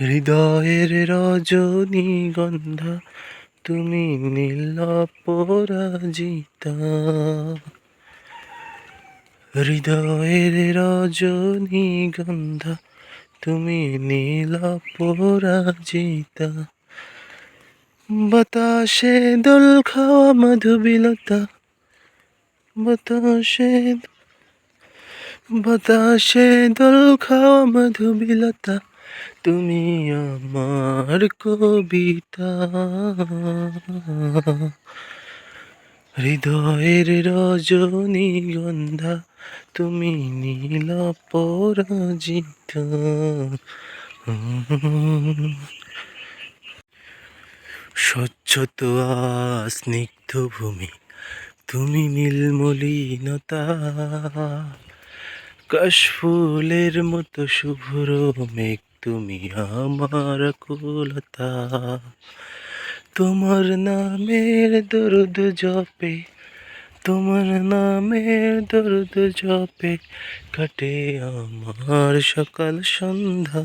হৃদয়ের রজনীগন্ধা তুমি নীল পরাজিতা। হৃদয়ের রজনীগন্ধা তুমি নীল পরাজিতা। বাতাসে দোল খাওয়া মধুবিলতা বাতাসে বাতাসে দোল খাওয়া মধুবিলতা তুমি আমার কবিতা। হৃদয়ের রজনীগন্ধা তুমি নীল পরাজিত। স্বচ্ছ তো স্নিগ্ধ ভূমি, তুমি নীলমলিনতা কাশফুলের মতো শুভ্র মেঘ তুমি আমার কুলতা। তোমার নামের দরুদ জপে, তোমার নামের দরুদ জপে, কাটে আমার সকাল সন্ধ্যা।